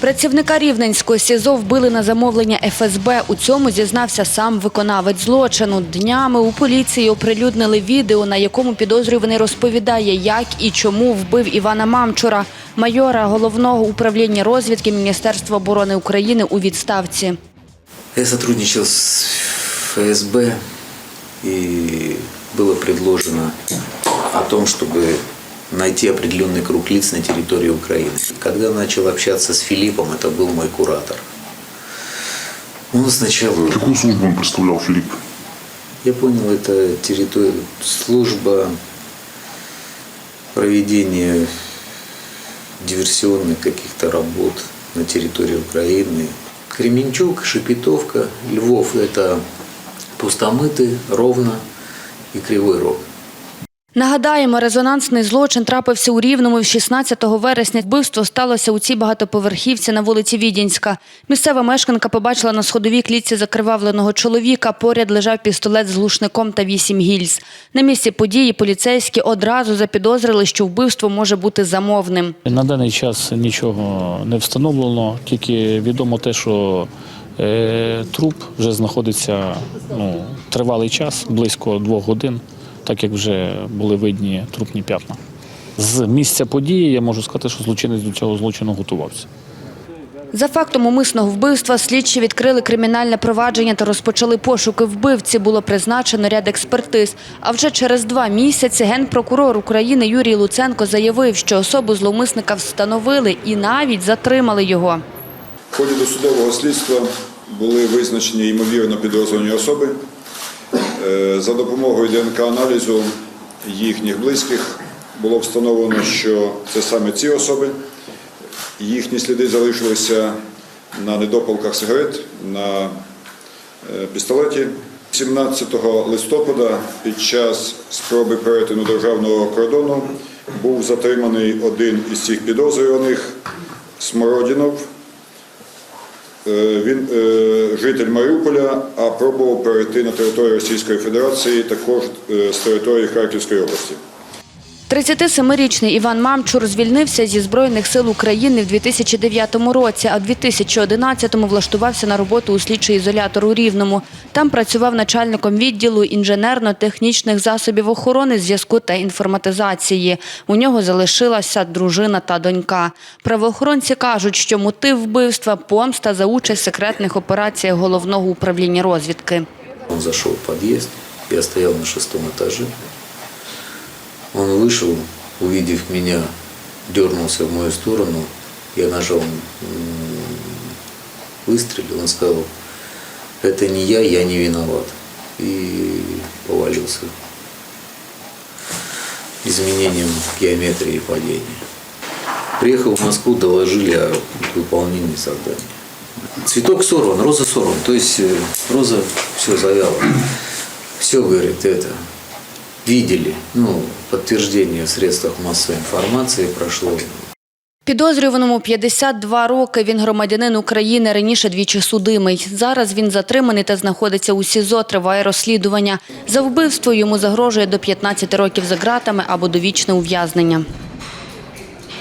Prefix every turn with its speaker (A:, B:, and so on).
A: Працівника Рівненського СІЗО вбили на замовлення ФСБ. У цьому зізнався сам виконавець злочину. Днями у поліції оприлюднили відео, на якому підозрюваний розповідає, як і чому вбив Івана Мамчура, майора головного управління розвідки Міністерства оборони України у відставці.
B: Я сотрудничал с ФСБ, и было предложено о том, чтобы найти определенный круг лиц на территории Украины. Когда начал общаться с Филиппом, это был мой куратор. Он сначала,
C: Какую службу он представлял, Филипп?
B: я понял, это территория, служба проведения диверсионных каких-то работ на территории Украины. Кременчук, Шепетовка, Львов – это Пустомыты, Ровно и Кривой Рог.
A: Нагадаємо, резонансний злочин трапився у Рівному 16 вересня. Вбивство сталося у цій багатоповерхівці на вулиці Відінська. Місцева мешканка побачила на сходовій клітці закривавленого чоловіка. Поряд лежав пістолет з глушником та вісім гільз. На місці події поліцейські одразу запідозрили, що вбивство може бути замовним.
D: На даний час нічого не встановлено, тільки відомо те, що е, труп вже знаходиться ну, тривалий час, близько двох годин, так як вже були видні трупні п'ятна. З місця події я можу сказати, що злочинець до цього злочину готувався.
A: За фактом умисного вбивства слідчі відкрили кримінальне провадження та розпочали пошуки вбивці. Було призначено ряд експертиз. А вже через два місяці генпрокурор України Юрій Луценко заявив, що особу зловмисника встановили і навіть затримали його.
E: В ході досудового слідства були визначені ймовірно підозрювані особи. Е, За допомогою ДНК-аналізу їхніх близьких було встановлено, що це саме ці особи. Їхні сліди залишилися на недопалках сигарет, на е, пістолеті. 17 листопада під час спроби перетину державного кордону був затриманий один із цих підозрюваних Смородінов. Е, Він е, житель Маріуполя, а пробував перейти на територію Російської Федерації, також е, з території Харківської області.
A: 37-річний Іван Мамчур звільнився зі Збройних сил України в 2009 році, а в 2011-му влаштувався на роботу у слідчий ізолятор у Рівному. Там працював начальником відділу інженерно-технічних засобів охорони, зв'язку та інформатизації. У нього залишилася дружина та донька. Правоохоронці кажуть, що мотив вбивства – помста за участь в секретних операціях головного управління розвідки.
B: Он зашел в подъезд, я стоял на шестом этаже. Он вышел, увидев меня, дернулся в мою сторону. Я нажал м, выстрелил. Он сказал, это не я, я не виноват. И повалился изменением геометрии падения. Приехал в Москву, доложили о выполнении задания. Цветок сорван, роза сорван. То есть э, роза все завяла. Все, говорит, это видели. Ну, подтверждение в средствах массовой информации прошло.
A: Підозрюваному 52 роки. Він громадянин України, раніше двічі судимий. Зараз він затриманий та знаходиться у СІЗО, триває розслідування. За вбивство йому загрожує до 15 років за ґратами або довічне ув'язнення.